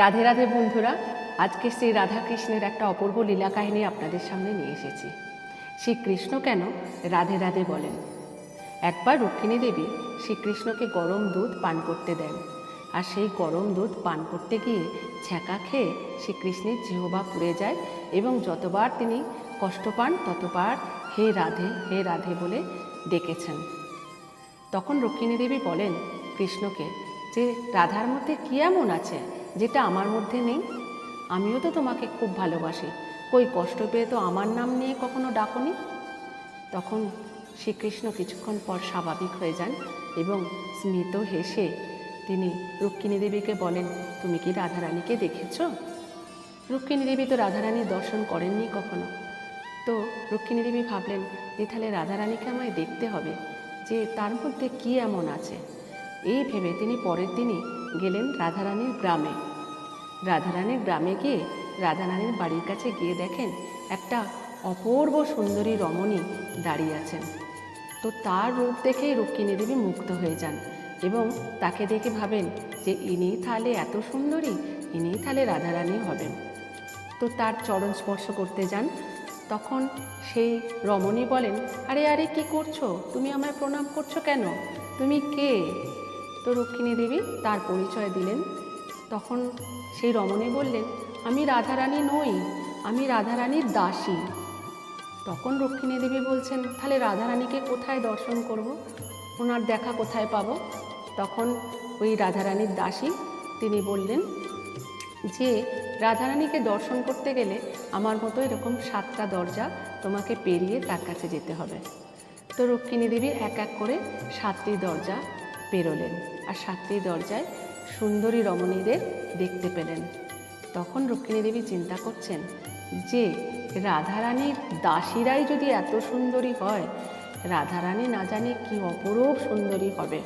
রাধে রাধে বন্ধুরা, আজকে শ্রী রাধাকৃষ্ণের একটা অপূর্ব লীলা কাহিনী আপনাদের সামনে নিয়ে এসেছি। শ্রীকৃষ্ণ কেন রাধে রাধে বলেন? একবার রুক্মিণী দেবী শ্রীকৃষ্ণকে গরম দুধ পান করতে দেন আর সেই গরম দুধ পান করতে গিয়ে ছ্যাঁকা খেয়ে শ্রীকৃষ্ণের জিহবা পুড়ে যায় এবং যতবার তিনি কষ্ট পান ততবার হে রাধে হে রাধে বলে ডেকেছেন। তখন রুক্মিণী দেবী বলেন, কৃষ্ণকে, যে রাধার মধ্যে কী এমন আছে? যেটা আমার মধ্যে নেই, আমিও তো তোমাকে খুব ভালোবাসি। কই, কষ্ট পেয়ে তো আমার নাম নিয়ে কখনো ডাকনি? তখন শ্রীকৃষ্ণ কিছুক্ষণ পর স্বাভাবিক হয়ে যান এবং স্মিত হেসে তিনি রুক্মিণী দেবীকে বলেন, তুমি কি রাধারানীকে দেখেছ? রুক্মিণী দেবী তো রাধারানীর দর্শন করেননি কখনো। তো রুক্মিণী দেবী ভাবলেন যে তাহলে রাধারানীকে আমায় দেখতে হবে, যে তার মধ্যে কি এমন আছে? এই ভেবে তিনি পরের দিনই গেলেন রাধারানীর গ্রামে। রাধারানীর গ্রামে গিয়ে রাধারানীর বাড়ির কাছে গিয়ে দেখেন একটা অপূর্ব সুন্দরী রমণী দাঁড়িয়ে আছেন। তো তার রূপ দেখেই রুক্মিণী দেবী মুগ্ধ হয়ে যান এবং তাকে দেখে ভাবেন যে ইনি তাহলে এত সুন্দরী, ইনি তাহলে রাধারানী হবেন। তো তার চরণ স্পর্শ করতে যান। তখন সেই রমণী বলেন, আরে আরে, কি করছ? তুমি আমায় প্রণাম করছ কেন? তুমি কে? রুক্মিণী দেবী তার পরিচয় দিলেন। তখন সেই রমণী বললেন, আমি রাধারানী নই, আমি রাধারানীর দাসী। তখন রুক্মিণী দেবী বলছেন, তাহলে রাধারানীকে কোথায় দর্শন করব? ওনার দেখা কোথায় পাবো? তখন ওই রাধারানীর দাসী, তিনি বললেন, যে রাধারানীকে দর্শন করতে গেলে আমার মতো এরকম সাতটা দরজা তোমাকে পেরিয়ে তার কাছে যেতে হবে। তো রুক্মিণী দেবী এক এক করে সাতটি দরজা পেরোলেন আর সাতটি দরজায় সুন্দরী রমণীদের দেখতে পেলেন। তখন রুক্মিণী দেবী চিন্তা করছেন যে, রাধারানীর দাসীরাই যদি এত সুন্দরী হয়, রাধারানী না জানি কি অপরূপ সুন্দরী হবে।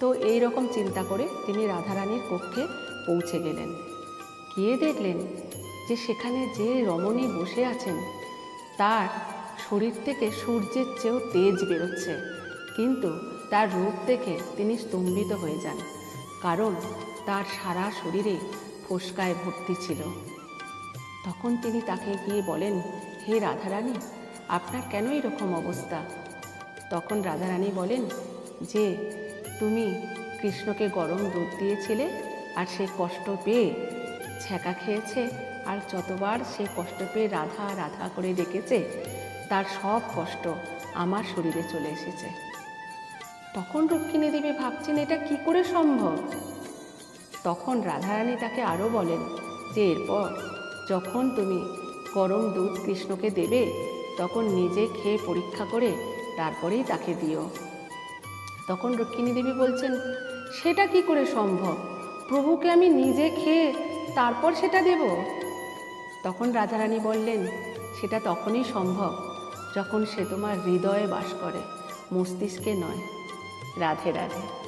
তো এই রকম চিন্তা করে তিনি রাধারানীর কক্ষে পৌঁছে গেলেন। গিয়ে দেখলেন যে সেখানে যে রমণী বসে আছেন, তার শরীর থেকে সূর্যের চেয়েও তেজ বেরোচ্ছে। কিন্তু তার রূপ দেখে তিনি স্তম্ভিত হয়ে যান, কারণ তার সারা শরীরে ফোসকায় ভর্তি ছিল। তখন তিনি তাকে গিয়ে বলেন, হে রাধারানী, আপনার কেন এরকম অবস্থা? তখন রাধারানী বলেন, যে তুমি কৃষ্ণকে গরম দুধ দিয়েছিলে আর সে কষ্ট পেয়ে ছ্যাঁকা খেয়েছে, আর যতবার সে কষ্ট পেয়ে রাধা রাধা করে ডেকেছে, তার সব কষ্ট আমার শরীরে চলে এসেছে। তখন রুক্মিণী দেবী ভাবছেন এটা কি করে সম্ভব? তখন রাধারানী তাকে আরও বলেন, যে এরপর যখন তুমি গরম দুধ কৃষ্ণকে দেবে, তখন নিজে খেয়ে পরীক্ষা করে তারপরেই তাকে দিও। তখন রুক্মিণী দেবী বলছেন, সেটা কি করে সম্ভব? প্রভুকে আমি নিজে খেয়ে তারপর সেটা দেব? তখন রাধারানী বললেন, সেটা তখনই সম্ভব যখন সে তোমার হৃদয়ে বাস করে, মস্তিষ্কে নয়। রাধে রাধে।